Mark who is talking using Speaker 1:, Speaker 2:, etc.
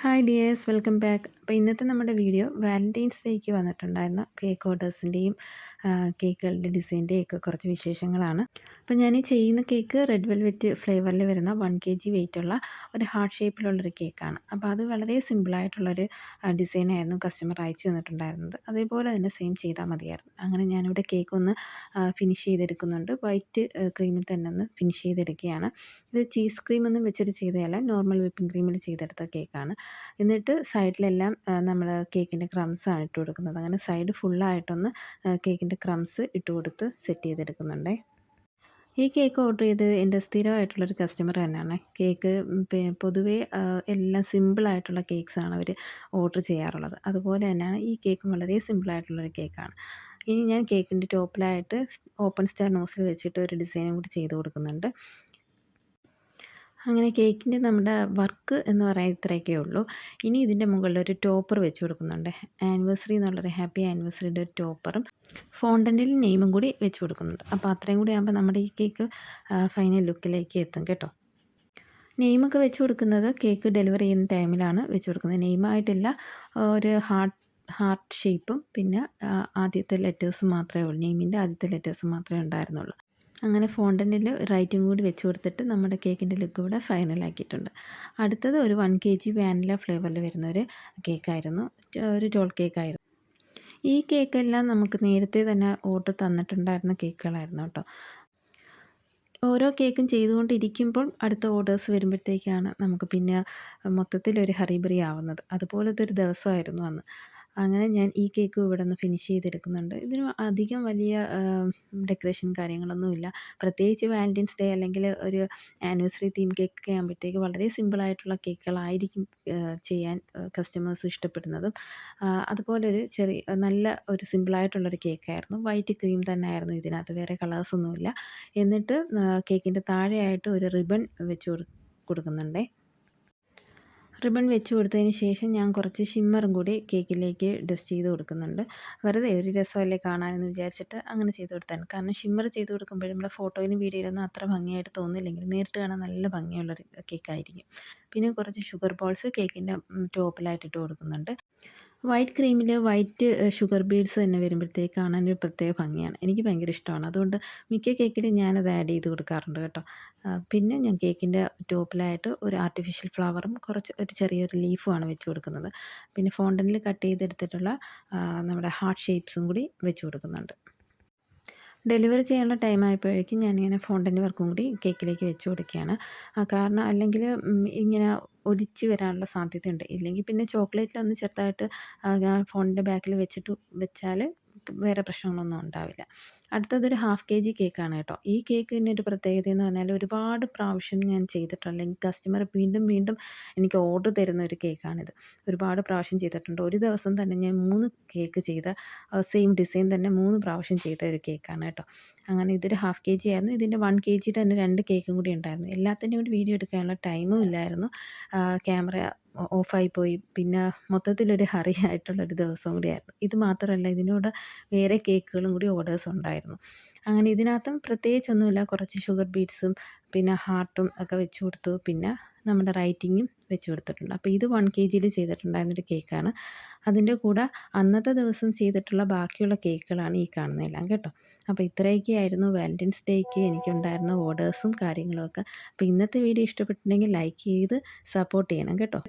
Speaker 1: Hi dears welcome back അപ്പോൾ ഇന്നത്തെ നമ്മുടെ വീഡിയോ വാലന്റൈൻസ് ഡേക്ക് വന്നിട്ടുണ്ടായിരുന്ന കേക്ക് ഓർഡേഴ്സിന്റെയും കേക്കുകളുടെ ഡിസൈന്റെയും ഒക്കെ കുറച്ച് വിശേഷങ്ങളാണ്. അപ്പോൾ ഞാൻ ഈ ചെയ്യുന്ന കേക്ക് റെഡ് വെൽവെറ്റ് ഫ്ലേവറിൽ വരുന്ന വൺ കെ ജി വെയിറ്റുള്ള ഒരു ഹാർട്ട് ഷേപ്പിലുള്ളൊരു കേക്കാണ് അപ്പോൾ അത് വളരെ സിമ്പിളായിട്ടുള്ളൊരു ഡിസൈനായിരുന്നു കസ്റ്റമർ അയച്ചു തന്നിട്ടുണ്ടായിരുന്നത്. അതേപോലെ തന്നെ സെയിം ചെയ്താൽ മതിയായിരുന്നു. അങ്ങനെ ഞാനിവിടെ കേക്ക് ഒന്ന് ഫിനിഷ് ചെയ്തെടുക്കുന്നുണ്ട്. വൈറ്റ് ക്രീമിൽ തന്നെ ഒന്ന് ഫിനിഷ് ചെയ്തെടുക്കുകയാണ്. ഇത് ചീസ് ക്രീമൊന്നും വെച്ചിട്ട് ചെയ്തതല്ല നോർമൽ വിപ്പിംഗ് ക്രീമിൽ ചെയ്തെടുത്ത കേക്കാണ് എന്നിട്ട് സൈഡിലെല്ലാം നമ്മൾ കേക്കിന്റെ ആണ് ഇട്ട് കൊടുക്കുന്നത്. അങ്ങനെ സൈഡ് ഫുള്ളായിട്ടൊന്ന് കേക്കിന്റെ ക്രംസ് ഇട്ട് കൊടുത്ത് സെറ്റ് ചെയ്തെടുക്കുന്നുണ്ടേ. ഈ കേക്ക് ഓർഡർ ചെയ്ത് എന്റെ സ്ഥിരമായിട്ടുള്ളൊരു കസ്റ്റമർ തന്നെയാണ്. കേക്ക് പൊതുവേ എല്ലാം സിമ്പിളായിട്ടുള്ള കേക്ക്സാണ് അവർ ഓർഡർ ചെയ്യാറുള്ളത്. അതുപോലെ തന്നെയാണ് ഈ കേക്കും വളരെ സിമ്പിളായിട്ടുള്ളൊരു കേക്കാണ്. ഇനി ഞാൻ കേക്കിന്റെ ടോപ്പിലായിട്ട് ഓപ്പൺ സ്റ്റാർ നോസിൽ വെച്ചിട്ട് ഒരു ഡിസൈനും കൂടി ചെയ്ത് കൊടുക്കുന്നുണ്ട്. അങ്ങനെ കേക്കിന്റെ നമ്മുടെ വർക്ക് എന്ന് പറയാൻ ഇത്രയൊക്കെ ഉള്ളൂ. ഇനി ഇതിന്റെ മുകളിൽ ഒരു ടോപ്പർ വെച്ച് കൊടുക്കുന്നുണ്ട്. ആനിവേഴ്സറി എന്നുള്ളൊരു ഹാപ്പി ആനിവേഴ്സറിയുടെ ഒരു ടോപ്പറും ഫോണ്ടന്റിൽ നെയിമും കൂടി വെച്ച് കൊടുക്കുന്നുണ്ട്. അപ്പോൾ അത്രയും കൂടി ആകുമ്പോൾ നമ്മുടെ ഈ കേക്ക് ഫൈനൽ ലുക്കിലേക്ക് എത്തും കേട്ടോ. നെയിമൊക്കെ വെച്ച് കൊടുക്കുന്നത് കേക്ക് ഡെലിവറി ചെയ്യുന്ന ടൈമിലാണ് വെച്ച് കൊടുക്കുന്നത്. നെയിമായിട്ടില്ല ഒരു ഹാർട്ട് ഹാർട്ട് ഷേപ്പും പിന്നെ ആദ്യത്തെ ലെറ്റേഴ്സ് മാത്രമേ ഉള്ളൂ. നെയിമിന്റെ ആദ്യത്തെ ലെറ്റേഴ്സ് മാത്രമേ ഉണ്ടായിരുന്നുള്ളൂ. അങ്ങനെ ഫോണ്ടന്റിൽ റൈറ്റും കൂടി വെച്ച് കൊടുത്തിട്ട് നമ്മുടെ കേക്കിന്റെ ലുക്ക് ഇവിടെ ഫൈനലാക്കിയിട്ടുണ്ട് അടുത്തത് ഒരു വൺ കെ ജി വാനില ഫ്ലേവറിൽ വരുന്ന ഒരു കേക്കായിരുന്നു. ഒരു ടോൾ കേക്കായിരുന്നു ഈ കേക്കെല്ലാം നമുക്ക് നേരത്തെ തന്നെ ഓർഡർ തന്നിട്ടുണ്ടായിരുന്ന കേക്കുകളായിരുന്നു കേട്ടോ. ഓരോ കേക്കും ചെയ്തുകൊണ്ടിരിക്കുമ്പോൾ അടുത്ത ഓർഡേഴ്സ് വരുമ്പോഴത്തേക്കാണ് നമുക്ക് പിന്നെ മൊത്തത്തിൽ ഒരു ഹറിബറി ആവുന്നത്. അതുപോലത്തെ ഒരു ദിവസമായിരുന്നു അന്ന്. അങ്ങനെ ഞാൻ ഈ കേക്ക് നിന്ന് ഫിനിഷ് ചെയ്തെടുക്കുന്നുണ്ട്. ഇതിന് അധികം വലിയ ഡെക്കറേഷൻ കാര്യങ്ങളൊന്നുമില്ല പ്രത്യേകിച്ച് വാലന്റൈൻസ് ഡേ അല്ലെങ്കിൽ ഒരു ആനിവേഴ്സറി തീം കേക്ക് കേക്കൊക്കെ ആകുമ്പോഴത്തേക്ക് വളരെ സിമ്പിളായിട്ടുള്ള കേക്കുകളായിരിക്കും ചെയ്യാൻ കസ്റ്റമേഴ്സ് ഇഷ്ടപ്പെടുന്നതും. അതുപോലെ ഒരു ചെറിയ നല്ല ഒരു സിമ്പിളായിട്ടുള്ളൊരു കേക്കായിരുന്നു. വൈറ്റ് ക്രീം തന്നെ ആയിരുന്നു ഇതിനകത്ത്. വേറെ കളേഴ്സൊന്നുമില്ല എന്നിട്ട് കേക്കിന്റെ താഴെയായിട്ട് ഒരു റിബൺ വെച്ച് കൊടുക്കുന്നുണ്ടേ. റിബൺ വെച്ച് കൊടുത്തതിന് ശേഷം ഞാൻ കുറച്ച് ഷിമ്മറും കൂടി കേക്കിലേക്ക് ഡസ്റ്റ് ചെയ്ത് കൊടുക്കുന്നുണ്ട്. വെറുതെ ഒരു രസമല്ലേ കാണാനെന്ന് വിചാരിച്ചിട്ട് അങ്ങനെ ചെയ്ത് കൊടുത്താണ് കാരണം ഷിമ്മർ ചെയ്ത് കൊടുക്കുമ്പോഴും നമ്മുടെ ഫോട്ടോയിലും വീഡിയോയിലൊന്നും അത്ര ഭംഗിയായിട്ട് തോന്നില്ലെങ്കിൽ നേരിട്ട് കാണാൻ നല്ല ഭംഗിയുള്ള കേക്കായിരിക്കും. പിന്നെ കുറച്ച് ഷുഗർ ബോൾസ് കേക്കിന്റെ ടോപ്പിലായിട്ട് ഇട്ട് കൊടുക്കുന്നുണ്ട്. വൈറ്റ് ക്രീമിൽ വൈറ്റ് ഷുഗർ ബീഡ്സ് തന്നെ വരുമ്പോഴത്തേക്ക് കാണാൻ ഒരു പ്രത്യേക ഭംഗിയാണ്. എനിക്ക് ഭയങ്കര ഇഷ്ടമാണ്. അതുകൊണ്ട് മിക്ക കേക്കിലും ഞാനത് ആഡ് ചെയ്ത് കൊടുക്കാറുണ്ട് കേട്ടോ. പിന്നെ ഞാൻ കേക്കിന്റെ ടോപ്പിലായിട്ട് ഒരു ആർട്ടിഫിഷ്യൽ ഫ്ലവറും കുറച്ച് ഒരു ചെറിയൊരു ലീഫുമാണ് വെച്ച് കൊടുക്കുന്നത്. പിന്നെ ഫോണ്ടനിൽ കട്ട് ചെയ്തെടുത്തിട്ടുള്ള നമ്മുടെ ഹാർട്ട് ഷേപ്സും കൂടി വെച്ച് കൊടുക്കുന്നുണ്ട്. ഡെലിവറി ചെയ്യാനുള്ള ടൈം ആയപ്പോഴേക്കും ഞാനിങ്ങനെ ഫോണ്ടന്റ് വർക്കും കൂടി കേക്കിലേക്ക് വെച്ച് കൊടുക്കുകയാണ്. കാരണം അല്ലെങ്കിൽ ഇങ്ങനെ ഒലിച്ച് വരാനുള്ള സാധ്യതയുണ്ട്. ഇല്ലെങ്കിൽ പിന്നെ ചോക്ലേറ്റിൽ ചോക്ലേറ്റിലൊന്ന് ചെറുതായിട്ട് ഫോണിന്റെ ബാക്കിൽ വെച്ചിട്ട് വെച്ചാൽ വേറെ പ്രശ്നങ്ങളൊന്നും ഉണ്ടാവില്ല. അടുത്തതൊരു ഹാഫ് കെ ജി കേക്കാണ് കേട്ടോ. ഈ കേക്കിന്റെ ഒരു പ്രത്യേകത എന്ന് പറഞ്ഞാൽ ഒരുപാട് പ്രാവശ്യം ഞാൻ ചെയ്തിട്ടുണ്ട്. എനിക്ക് കസ്റ്റമർ വീണ്ടും വീണ്ടും എനിക്ക് ഓർഡർ തരുന്ന ഒരു കേക്കാണിത്. ഒരുപാട് പ്രാവശ്യം ചെയ്തിട്ടുണ്ട്. ഒരു ദിവസം തന്നെ ഞാൻ മൂന്ന് കേക്ക് ചെയ്ത സെയിം ഡിസൈൻ തന്നെ മൂന്ന് പ്രാവശ്യം ചെയ്ത ഒരു കേക്കാണ് കേട്ടോ. അങ്ങനെ ഇതൊരു ഹാഫ് കെ ജി ആയിരുന്നു. ഇതിന്റെ വൺ കെ ജിയുടെ തന്നെ രണ്ട് കേക്കും കൂടി ഉണ്ടായിരുന്നു. എല്ലാത്തിന്റെയും കൂടി വീഡിയോ എടുക്കാനുള്ള ടൈമും ഇല്ലായിരുന്നു. ക്യാമറ ഓഫായി പോയി പിന്നെ മൊത്തത്തിലൊരു ഹറി ആയിട്ടുള്ളൊരു ദിവസം കൂടിയായിരുന്നു. ഇത് മാത്രമല്ല ഇതിനോട് വേറെ കേക്കുകളും കൂടി ഓർഡേഴ്സ് ഉണ്ടായിരുന്നു. അങ്ങനെ ഇതിനകത്തും പ്രത്യേകിച്ചൊന്നുമില്ല. കുറച്ച് ഷുഗർ ബീറ്റ്സും പിന്നെ ഹാർട്ടും ഒക്കെ വെച്ച് കൊടുത്തു. പിന്നെ നമ്മുടെ റൈറ്റിങ്ങും വെച്ച് കൊടുത്തിട്ടുണ്ട്. അപ്പോൾ ഇത് വൺ കെ ജിയിൽ ചെയ്തിട്ടുണ്ടായിരുന്നൊരു കേക്കാണ് അതിന്റെ കൂടെ അന്നത്തെ ദിവസം ചെയ്തിട്ടുള്ള ബാക്കിയുള്ള കേക്കുകളാണ് ഈ കാണുന്നതെല്ലാം കേട്ടോ. അപ്പോൾ ഇത്രയൊക്കെ ആയിരുന്നു. വാലന്റൈൻസ് ഡേക്ക് എനിക്കുണ്ടായിരുന്ന ഓർഡേഴ്സും കാര്യങ്ങളുമൊക്കെ അപ്പോൾ ഇന്നത്തെ വീഡിയോ ഇഷ്ടപ്പെട്ടിട്ടുണ്ടെങ്കിൽ ലൈക്ക് ചെയ്ത് സപ്പോർട്ട് ചെയ്യണം കേട്ടോ.